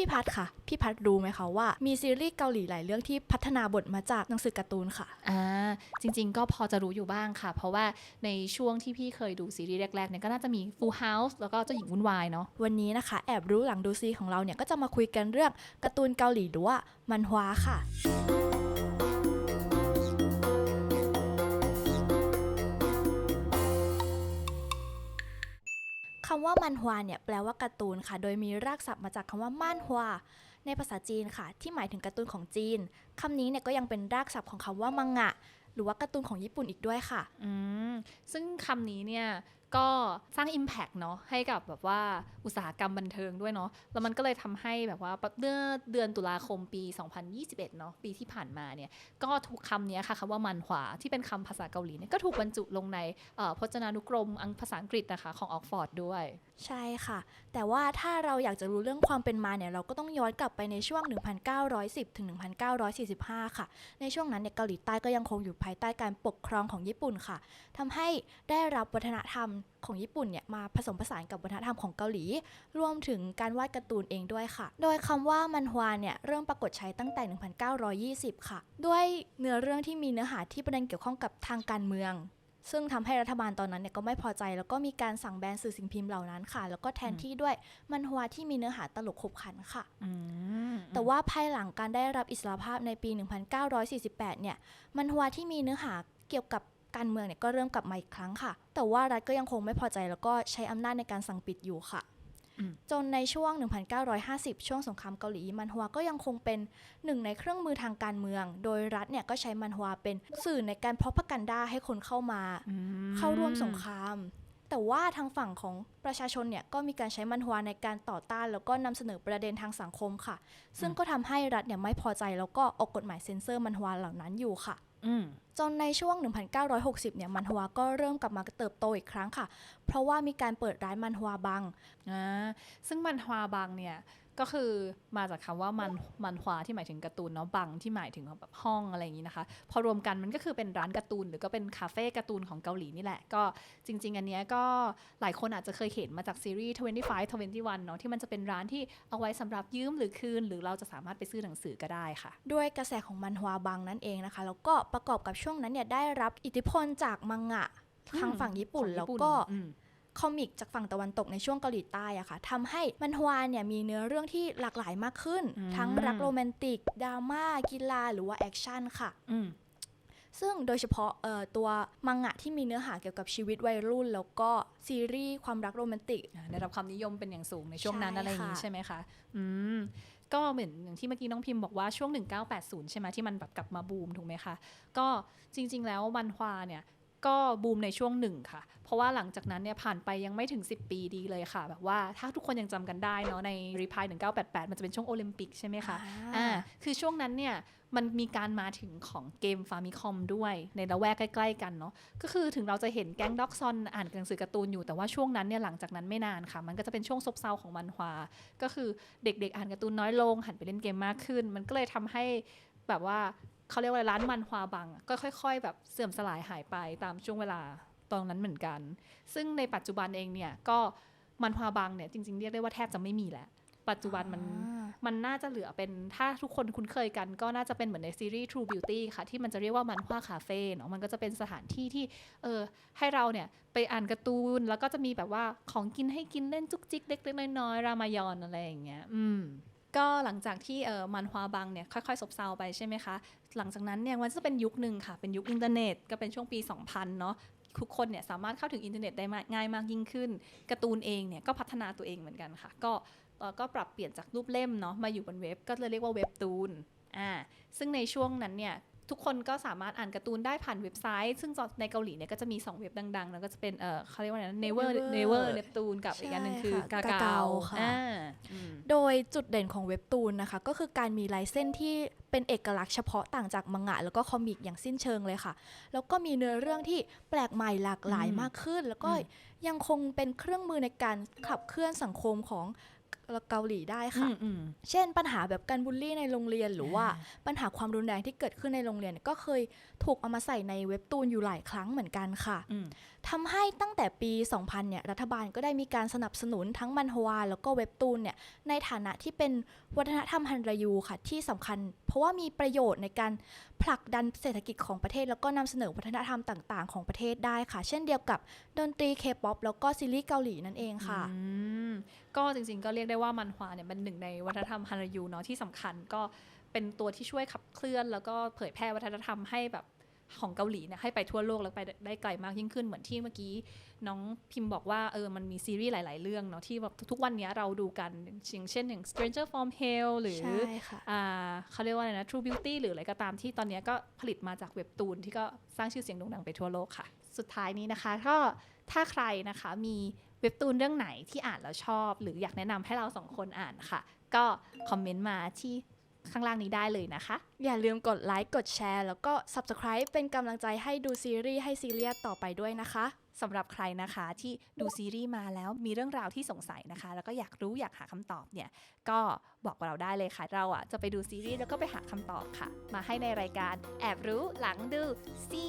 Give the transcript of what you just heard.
พี่พัดค่ะ พี่พัดรู้ไหมคะว่ามีซีรีส์เกาหลีหลายเรื่องที่พัฒนาบทมาจากหนังสือการ์ตูนค่ะอ่าจริง ๆ ก็พอจะรู้อยู่บ้างค่ะ เพราะว่าในช่วงที่พี่เคยดูซีรีส์แรกๆเนี่ยก็น่าจะมี Full House แล้วก็เจ้าหญิงวุ่นวายเนาะวันนี้นะคะ แอบรู้หลังดูซีของเราเนี่ยก็จะมาคุยกันเรื่องการ์ตูนเกาหลีหรือว่ามันฮวาค่ะ คำว่ามันฮวาเนี่ยแปลว่าการ์ตูนค่ะ โดยมีรากศัพท์มาจากคำว่าม่านฮวาในภาษาจีนค่ะ ที่หมายถึงการ์ตูนของจีนคำนี้เนี่ยก็ยังเป็นรากศัพท์ของคำว่ามังงะ หรือว่าการ์ตูนของญี่ปุ่นอีกด้วยค่ะ อืม ซึ่งคำนี้เนี่ย ก็สร้าง Impact เนาะให้กับแบบว่าอุตสาหกรรมบันเทิงด้วยเนาะแล้วมันก็เลยทำให้แบบว่าเมื่อเดือนตุลาคมปี 2021เนาะปีที่ผ่านมาเนี่ยก็ถูกคำนี้ค่ะคำว่ามันหวาที่เป็นคำภาษาเกาหลีเนี่ยก็ถูกบรรจุลงในพจนานุกรมอังภาษาอังกฤษนะคะของออกฟอร์ดด้วย ใช่ค่ะ แต่ว่าถ้าเราอยากจะรู้เรื่องความเป็นมาเนี่ยเราก็ต้องย้อนกลับไปในช่วง 1910 ถึง 1945 ค่ะ ในช่วงนั้นเนี่ยเกาหลีใต้ก็ยังคงอยู่ภายใต้การปกครองของญี่ปุ่นค่ะทำให้ได้รับวัฒนธรรมของญี่ปุ่นเนี่ยมาผสมผสานกับวัฒนธรรมของเกาหลี รวมถึงการวาดการ์ตูนเองด้วยค่ะ โดยคำว่ามันฮวานเนี่ยเริ่มปรากฏใช้ตั้งแต่ 1920 ค่ะ ด้วยเนื้อเรื่องที่มีเนื้อหาที่ประเด็นเกี่ยวข้องกับทางการเมือง ซึ่งทำให้รัฐบาลตอนนั้นเนี่ยก็ไม่พอใจ แล้วก็มีการสั่งแบนสื่อสิ่งพิมพ์เหล่านั้นค่ะ แล้วก็แทนที่ด้วยมันฮวาที่มีเนื้อหาตลกขบขันค่ะอืมแต่ว่าภายหลังการได้รับอิสรภาพในปี 1948 เนี่ยมันฮวาที่มีเนื้อหาเกี่ยวกับการเมืองเนี่ยก็เริ่มกลับมาอีกครั้งค่ะ แต่ว่ารัฐก็ยังคงไม่พอใจแล้วก็ใช้อำนาจในการสั่งปิดอยู่ค่ะอืม จนในช่วง 1950 ช่วงสงครามเกาหลีมันฮวาก็ยังคงเป็นหนึ่งในเครื่องมือทางการเมือง โดยรัฐเนี่ยก็ใช้มันฮวาเป็นสื่อในการพ r o พกันดาให้คนเข้ามาอืมเข้าร่วมสงคราม แต่ว่าทางฝั่งของประชาชนเนี่ยก็มีการใช้มันฮวาในการต่อต้าน แล้วก็นำเสนอประเด็นทางสังคมค่ะ ซึ่งก็ทำให้รัฐเนี่ยไม่พอใจแล้วก็ออกกฎหมายเซ็นเซอร์มันฮวาเหล่านั้นอยู่ค่ะอืม จนในช่วง 1960 เนี่ยมันฮวาก็เริ่มกลับมาเติบโตอีกครั้งค่ะ เพราะว่ามีการเปิดร้านมันฮวาบังอ่าซึ่งมันฮวาบังเนี่ย ก็คือมาจากคำว่ามันมันฮวาที่หมายถึงการ์ตูนเนาะบังที่หมายถึงแบบห้องอะไรอย่างนี้นะคะ พอรวมกันมันก็คือเป็นร้านการ์ตูนหรือก็เป็นคาเฟ่การ์ตูนของเกาหลีนี่แหละ ก็จริง ๆ อันเนี้ยก็หลายคนอาจจะเคยเห็นมาจากซีรีส์ 25 21 เนาะที่มันจะเป็นร้านที่เอาไว้สำหรับยืมหรือคืน หรือเราจะสามารถไปซื้อหนังสือก็ได้ค่ะ ด้วยกระแสของมันฮวาบังนั่นเองนะคะ แล้วก็ประกอบกับช่วงนั้นเนี่ยได้รับอิทธิพลจากมังงะทางฝั่งญี่ปุ่นของแล้วญี่ปุ่นก็อืม คอมิกจากฝั่งตะวันตกในช่วงเกาหลีใต้อะค่ะทำให้มันฮวาเนี่ยมีเนื้อเรื่องที่หลากหลายมากขึ้นอืมทั้งรักโรแมนติกดราม่ากีฬาหรือว่าแอคชั่นค่ะอืมซึ่งโดยเฉพาะเอ่อตัวมังงะที่มีเนื้อหาเกี่ยวกับชีวิตวัยรุ่น แล้วก็ซีรีส์ความรักโรแมนติกอ่าได้รับความนิยมเป็นอย่างสูงในช่วงนั้นใช่อะไรอย่างนี้ค่ะใช่ไหมคะอืมก็เหมือนอย่างที่เมื่อกี้น้องพิมพ์บอกว่าช่วง 1980 ใช่ไหมที่มันแบบกลับมาบูมถูกไหมคะ ก็จริง ๆ แล้วมันฮวาเนี่ย ก็บูมในช่วงหนึ่งค่ะ เพราะว่าหลังจากนั้นเนี่ยผ่านไปยังไม่ถึง 10 ปีดีเลยค่ะ แบบว่าถ้าทุกคนยังจำกันได้เนาะในรีพาย1988 มันจะเป็นช่วงโอลิมปิกใช่ไหมคะอ่าคือช่วงนั้นเนี่ยมันมีการมาถึงของเกมฟามิคอมด้วยในละแวกใกล้ ๆ กันเนาะก็คือถึงเราจะเห็นแก๊งด็อกซอนอ่านหนังสือการ์ตูนอยู่แต่ว่าช่วงนั้นเนี่ยหลังจากนั้นไม่นานค่ะ มันก็จะเป็นช่วงซบเซาของมันฮวาก็คือเด็กๆ อ่านการ์ตูนน้อยลงหันไปเล่นเกมมากขึ้น มันก็เลยทำให้แบบว่า เขาเรียกว่าอะไรร้านมันฮวาบังอะก็ค่อย ๆ แบบเสื่อมสลายหายไปตามช่วงเวลาตอนนั้นเหมือนกัน ซึ่งในปัจจุบันเองเนี่ยก็มันฮวาบังเนี่ยจริง ๆ เรียกได้ว่าแทบจะไม่มีแล้ว ปัจจุบันมันอ่ามันน่าจะเหลือเป็นถ้าทุกคนคุ้นเคยกัน ก็น่าจะเป็นเหมือนในซีรีส์ True Beauty ค่ะ ที่มันจะเรียกว่ามันว่าคาเฟ่เนาะมันก็จะเป็นสถานที่ที่เออให้เราเนี่ยไปอ่านการ์ตูน แล้วก็จะมีแบบว่าของกินให้กินเล่นจุกจิกเล็กๆน้อยๆรามายอนอะไรอย่างเงี้ย อืม ก็หลังจากที่เออมันฮวาบังเนี่ยค่อยๆซบเซาไปใช่ไหมคะ หลังจากนั้นเนี่ยมันจะเป็นยุคหนึ่งค่ะ เป็นยุคอินเทอร์เน็ตก็เป็นช่วงปี 2000 เนาะทุกคนเนี่ยสามารถเข้าถึงอินเทอร์เน็ตได้ง่ายมากยิ่งขึ้นการ์ตูนเองเนี่ยก็พัฒนาตัวเองเหมือนกันค่ะ ก็ก็ปรับเปลี่ยนจากรูปเล่มเนาะมาอยู่บนเว็บ ก็เลยเรียกว่าเว็บตูนอ่าซึ่งในช่วงนั้นเนี่ย ทุกคนก็สามารถอ่านการ์ตูนได้ผ่านเว็บไซต์ ซึ่งในเกาหลีเนี่ยก็จะมี 2 เว็บดังๆ แล้วก็จะเป็นเออเขาเรียกว่าอะไรนะ Never Never Never Neptune กับอีกอันหนึ่งคือใช่กาค่ะเกา Kakao ค่ะอ่าอืมโดยจุดเด่นของเว็บตูนนะคะ ก็คือการมีลายเส้นที่เป็นเอกลักษณ์เฉพาะต่างจากมังงะแล้วก็คอมิกอย่างสิ้นเชิงเลยค่ะ แล้วก็มีเนื้อเรื่องที่แปลกใหม่หลากหลายอืมมากขึ้น แล้วก็อืมยังคงเป็นเครื่องมือในการขับเคลื่อนสังคมของ เกาหลีได้อืค่ะมอืมเช่นปัญหาแบบการบูลลี่ในโรงเรียน หรือว่าปัญหาความรุนแรงที่เกิดขึ้นในโรงเรียนเนี่ยก็เคยถูกเอามาใส่ในเว็บตูนอยู่หลายครั้งเหมือนกันค่ะอืมทำให้ตั้งแต่ปี 2000 เนี่ยรัฐบาลก็ได้มีการสนับสนุนทั้งมันฮวาแล้วก็เว็บตูนเนี่ยในฐานะที่เป็นวัฒนธรรมฮันรายูค่ะที่สำคัญ เพราะว่ามีประโยชน์ในการผลักดันเศรษฐกิจของประเทศ แล้วก็นำเสนอวัฒนธรรมต่าง ๆ ของประเทศได้ค่ะ เช่นเดียวกับดนตรีเคป๊อปแล้วก็ซีรีส์เกาหลีนั่นเองค่ะอืมก็จริงๆก็เรียกได้ว่ามันฮวาเนี่ยเป็นหนึ่งในวัฒนธรรมฮันรายูเนาะที่สำคัญก็เป็นตัวที่ช่วยขับเคลื่อน แล้วก็เผยแพร่วัฒนธรรมให้แบบของเกาหลีเนี่ยให้ไปทั่วโลกแล้วไปได้ไกลมากยิ่งขึ้นเหมือนที่เมื่อกี้น้องพิมพ์บอกว่าเออมันมีซีรีส์หลาย ๆ เรื่องเนาะที่แบบทุกๆวันเนี้ยเราดูกันอย่างเช่นอย่าง Stranger from Hell หรือใช่ค่ะอ่าเขาเรียกว่าอะไรนะ True Beauty หรืออะไรก็ตามที่ตอนเนี้ยก็ผลิตมาจากเว็บตูนที่ก็สร้างชื่อเสียงโด่งดังไปทั่วโลกค่ะ สุดท้ายนี้นะคะก็ถ้าใครนะคะมี เว็บตูนเรื่องไหนที่อ่านแล้วชอบ หรืออยากแนะนำให้เราสองคนอ่านค่ะ ก็คอมเมนต์มาที่ข้างล่างนี้ได้เลยนะคะ อย่าลืมกดไลค์ กดแชร์ แล้วก็ Subscribe เป็นกำลังใจให้ดูซีรีส์ให้ซีเรียสต่อไปด้วยนะคะสำหรับใครนะคะที่ดูซีรีส์มาแล้วมีเรื่องราวที่สงสัยนะคะ แล้วก็อยากรู้อยากหาคำตอบเนี่ย ก็บอกเราได้เลยค่ะ เราอะจะไปดูซีรีส์แล้วก็ไปหาคำตอบค่ะ มาให้ในรายการแอบรู้หลังดูซี